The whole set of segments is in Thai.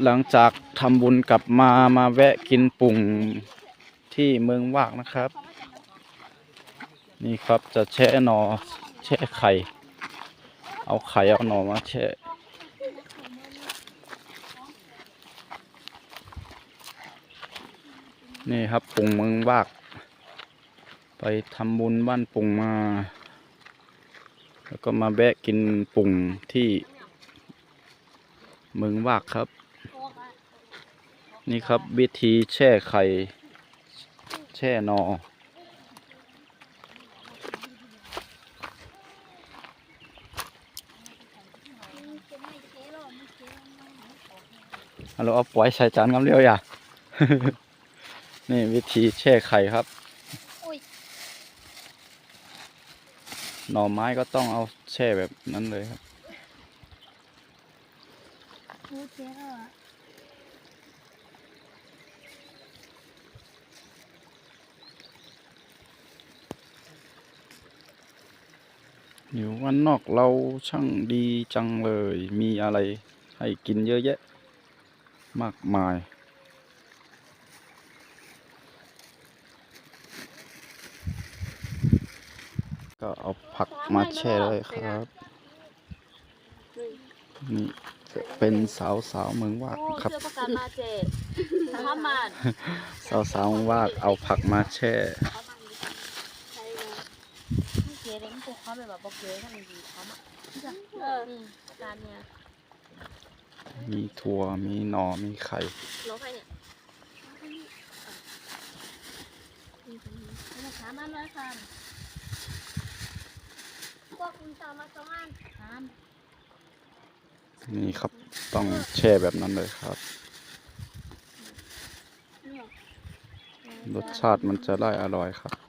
หลังจากทำบุญกลับมามาแวะกินปุ่งที่เมืองวากนะครับ นี่ครับจะแช่หนอแช่ไข่ เอาไข่เอาหนอมาแช่นี่ครับปุ่งเมืองวาก ไปทำบุญบ้านปุ่งมา แล้วก็มาแวะกินปุ่งที่เมืองวากครับ นี่ครับวิธีแช่ไข่ แช่หนอฮัลโหลเอาปล่อยใส่จานกำเรียวอย่า นี่วิธีแช่ไข่ครับอุ้ยหน่อไม้ก็ต้องเอาแช่แบบนั้นเลยครับ พูดเจ๊แล้ว อะอยู่วันนอกเราช่างดีจังเลย มีอะไรให้กินเยอะแยะ มากมาย ก็เอาผักมาแช่เลยครับ นี่เป็นสาวสาวๆเมืองวากโอ้ครับเสื้อประกันมาเจทำมันสาวสาวๆเมืองวากเอาผักมาแช่ เจ๊เล้งพวกเขาแบบว่าบอกเจ๊ทำดีเขาอะเออนี่ประกันเนี่ยมีถั่ว มีหน่อ มีไข่รถใครเนี่ยมาถามมันเลยค่ะพวกคุณสาวมาสองอันถามนี่ครับ ต้องแช่แบบนั้นเลยครับ รสชาติมันจะได้อร่อยครับ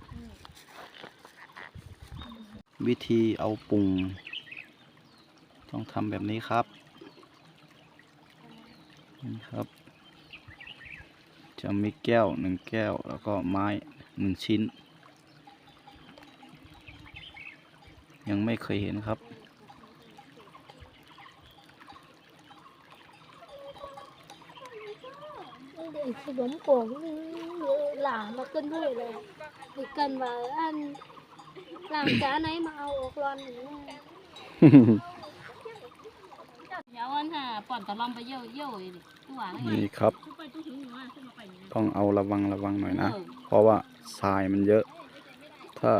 วิธีเอาปรุงต้องทำแบบนี้ครับ นี่ครับ จะมีแก้วหนึ่งแก้วแล้วก็ไม้หนึ่งชิ้น ยังไม่เคยเห็นครับเด็กขนมปงหลานมาขึ้นด้วยเลยด็กกันว่าอัน หลังจ้าไหนมาเอาออกรอนหนึ่งเดี๋ยววันห่าป่อนตะลอมไปเยี่ยวเยี่ยวอีกตัวอะไรนี่ครับ ต้องเอาระวังระวังหน่อยนะ เพราะว่าทรายมันเยอะ ถ้า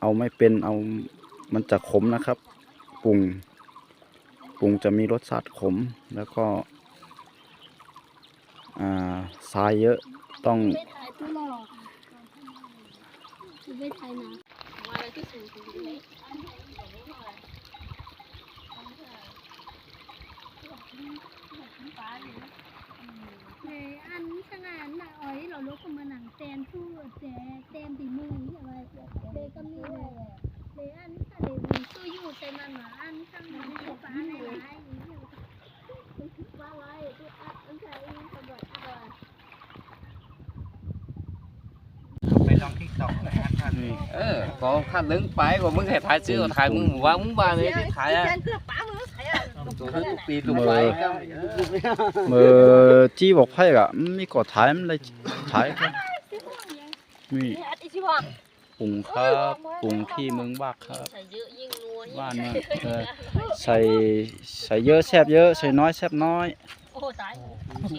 เอาไม่เป็นเอามันจะขมนะครับปรุงปรุงจะมีรสชาติขมแล้วก็ทรายเยอะต้อง ในอันขนาดน่ะอ๋อยเราลุกมาหนังแตนผู้แจแตนตีมออะไรเดก็มีเลยเดอันค่ะเดมีตู้อยู่ใส่มันหมาอันข้างนั้นใส่ฟ้าในร้ายอยู่ฟ้าไว้ตู้อัดอันใส่ตำรวจตำรวจ ไป ลองทิกตอกเลยฮะท่านนี่เออพอท่านนึงไปกว่ามึงให้ถ่ายซื้อถ่ายมึงว่ามึงบ้าเลยที่ถ่ายอะตัวเธอตุกปีตุกไปก็เมื่อจี้บอกไพ่กะมีกดถ่ายมันเลยถ่ายครับนี่อัดอีชิวะปรุงครับปรุงที่เมืองบากครับใส่เยอะยิ่งนัวบ้านเนี่ยเออใส่ใส่เยอะแซ่บเยอะใส่น้อยแซ่บน้อยโอ้ตาย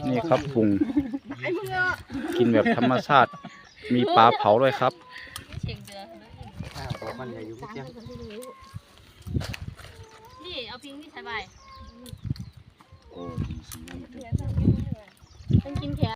นี่ครับปรุงกินแบบธรรมชาติ มีปลาเผาด้วยครับเชียงเดือมันใหญ่อยู่พี่เจ้านี่เอาพิงที่ใส่ใบโอ้เป็นกินแข